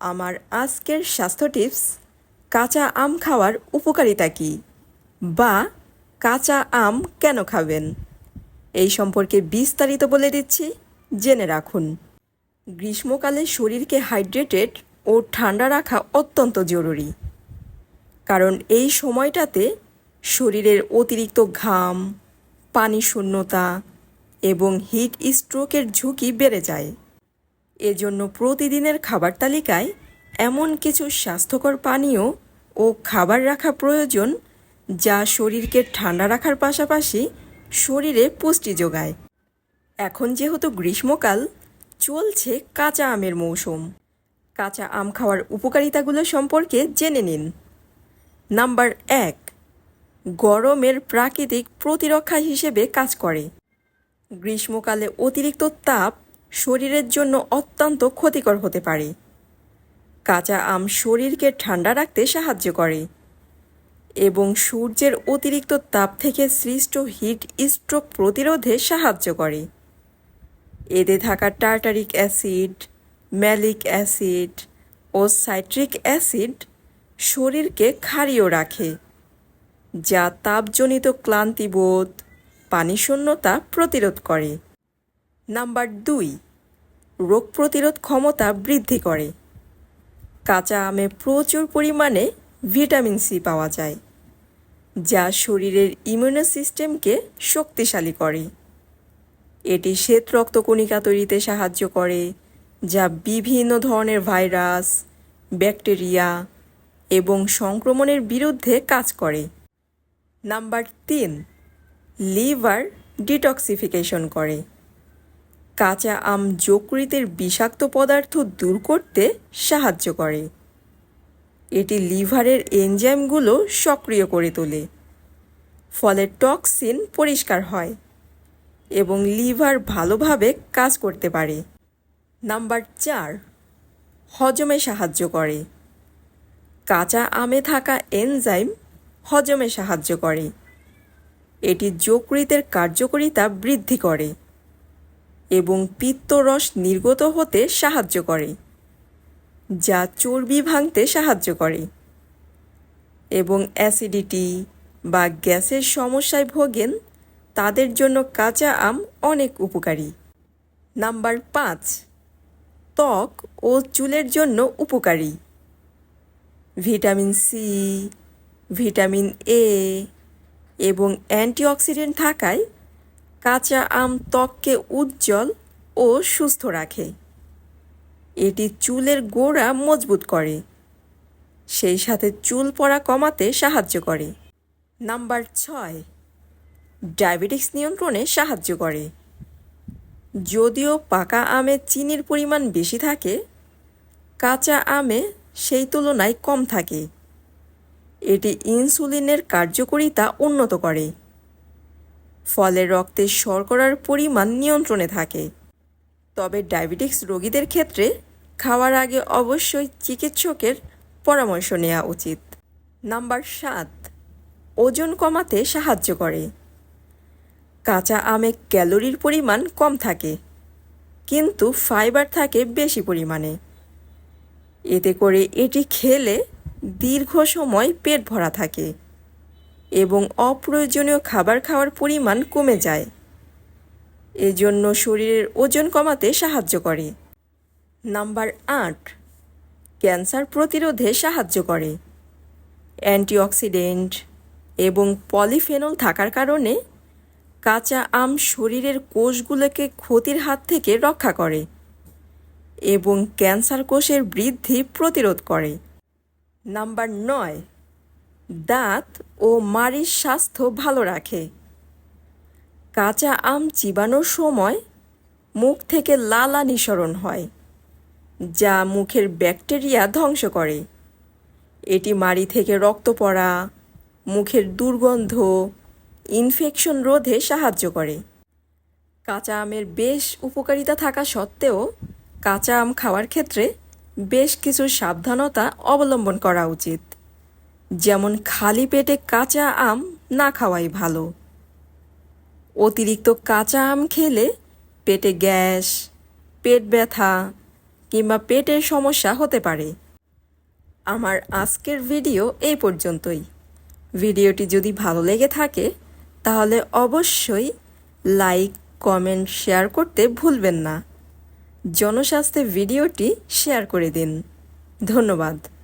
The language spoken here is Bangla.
আমার আজকের স্বাস্থ্য টিপস, কাঁচা আম খাওয়ার উপকারিতা কী? বা, কাঁচা আম কেন খাবেন? এই সম্পর্কে বিস্তারিত বলে দিচ্ছি, জেনে রাখুন। গ্রীষ্মকালে শরীরকে হাইড্রেটেড ও ঠান্ডা রাখা অত্যন্ত জরুরি। কারণ এই সময়টাতে শরীরের অতিরিক্ত ঘাম, পানি শূন্যতা এবং হিট স্ট্রোকের ঝুঁকি বেড়ে যায়। এজন্য প্রতিদিনের খাবার তালিকায় এমন কিছু স্বাস্থ্যকর পানীয় ও খাবার রাখা প্রয়োজন যা শরীরকে ঠান্ডা রাখার পাশাপাশি শরীরে পুষ্টি যোগায়। এখন যেহেতু গ্রীষ্মকাল, চলছে কাঁচা আমের মৌসুম। কাঁচা আম খাওয়ার উপকারিতাগুলো সম্পর্কে জেনে নিন। নাম্বার এক, গরমের প্রাকৃতিক প্রতিরক্ষা হিসেবে কাজ করে। গ্রীষ্মকালে অতিরিক্ত তাপ শরীরের জন্য অত্যন্ত ক্ষতিকর হতে পারে। কাঁচা আম শরীরকে ঠান্ডা রাখতে সাহায্য করে এবং সূর্যের অতিরিক্ত তাপ থেকে সৃষ্ট হিট স্ট্রোক প্রতিরোধে সাহায্য করে। এতে থাকা টার্টারিক অ্যাসিড, ম্যালিক অ্যাসিড ও সাইট্রিক অ্যাসিড শরীরকে ক্ষারীয় রাখে, যা তাপজনিত ক্লান্তিবোধ, পানিশূন্যতা প্রতিরোধ করে। নাম্বার দুই, রোগ প্রতিরোধ ক্ষমতা বৃদ্ধি করে। কাঁচা আমে প্রচুর পরিমাণে ভিটামিন সি পাওয়া যায়, যা শরীরের ইমিউনো সিস্টেমকে শক্তিশালী করে। এটি শ্বেত রক্তকণিকা তৈরিতে সাহায্য করে, যা বিভিন্ন ধরনের ভাইরাস, ব্যাকটেরিয়া এবং সংক্রমণের বিরুদ্ধে কাজ করে। নাম্বার তিন, লিভার ডিটক্সিফিকেশন করে। কাঁচা আম যকৃতের বিষাক্ত পদার্থ দূর করতে সাহায্য করে। এটি লিভারের এনজাইমগুলো সক্রিয় করে তোলে। ফলে টক্সিন পরিষ্কার হয় এবং লিভার ভালোভাবে কাজ করতে পারে। নাম্বার চার, হজমে সাহায্য করে। কাঁচা আমে থাকা এনজাইম হজমে সাহায্য করে। এটি যকৃতের কার্যকারিতা বৃদ্ধি করে। এবং পিত্তরস নির্গত হতে সাহায্য করে, যা চর্বি ভাঙতে সাহায্য করে এবং অ্যাসিডিটি বা গ্যাসের সমস্যায় ভোগেন, তাদের জন্য কাঁচা আম অনেক উপকারী। নাম্বার পাঁচ, ত্বক ও চুলের জন্য উপকারী। ভিটামিন সি, ভিটামিন এ এবং অ্যান্টিঅক্সিডেন্ট থাকায় কাঁচা আম ত্বককে উজ্জ্বল ও সুস্থ রাখে। এটি চুলের গোড়া মজবুত করে। সেই সাথে চুল পড়া কমাতে সাহায্য করে। নাম্বার ছয়, ডায়াবেটিক্স নিয়ন্ত্রণে সাহায্য করে। যদিও পাকা আমে চিনির পরিমাণ বেশি থাকে, কাঁচা আমে সেই তুলনায় কম থাকে। এটি ইনসুলিনের কার্যকারিতা উন্নত করে। ফলে রক্তে শর্করার পরিমাণ নিয়ন্ত্রণে থাকে। তবে ডায়াবেটিক্স রোগীদের ক্ষেত্রে খাওয়ার আগে অবশ্যই চিকিৎসকের পরামর্শ নেওয়া উচিত। নাম্বার সাত, ওজন কমাতে সাহায্য করে। কাঁচা আমে ক্যালোরির পরিমাণ কম থাকে, কিন্তু ফাইবার থাকে বেশি পরিমাণে। এতে করে এটি খেলে দীর্ঘ সময় পেট ভরা থাকে। এবং অপ্রয়োজনীয় খাবার খাওয়ার পরিমাণ কমে যায়। এজন্য শরীরের ওজন কমাতে সাহায্য করে। নাম্বার আট, ক্যান্সার প্রতিরোধে সাহায্য করে। অ্যান্টিঅক্সিডেন্ট এবং পলিফেনল থাকার কারণে কাঁচা আম শরীরের কোষগুলোকে ক্ষতির হাত থেকে রক্ষা করে এবং ক্যান্সার কোষের বৃদ্ধি প্রতিরোধ করে। নাম্বার নয় দাঁত ও মাড়ির স্বাস্থ্য ভালো রাখে। কাঁচা আম চিবানোর সময় মুখ থেকে লালা নিঃসরণ হয়, যা মুখের ব্যাকটেরিয়া ধ্বংস করে। এটি মাড়ি থেকে রক্ত পড়া, মুখের দুর্গন্ধ, ইনফেকশন রোধে সাহায্য করে। কাঁচা আমের বেশ উপকারিতা থাকা সত্ত্বেও কাঁচা আম খাওয়ার ক্ষেত্রে বেশ কিছু সাবধানতা অবলম্বন করা উচিত। যেমন খালি পেটে কাঁচা আম না খাওয়াই ভালো। অতিরিক্ত কাঁচা আম খেলে পেটে গ্যাস, পেট ব্যথা কিংবা পেটের সমস্যা হতে পারে। আমার আজকের ভিডিও এই পর্যন্তই। ভিডিওটি যদি ভালো লেগে থাকে, তাহলে অবশ্যই লাইক, কমেন্ট, শেয়ার করতে ভুলবেন না। জনস্বাস্থ্যে ভিডিওটি শেয়ার করে দিন। ধন্যবাদ।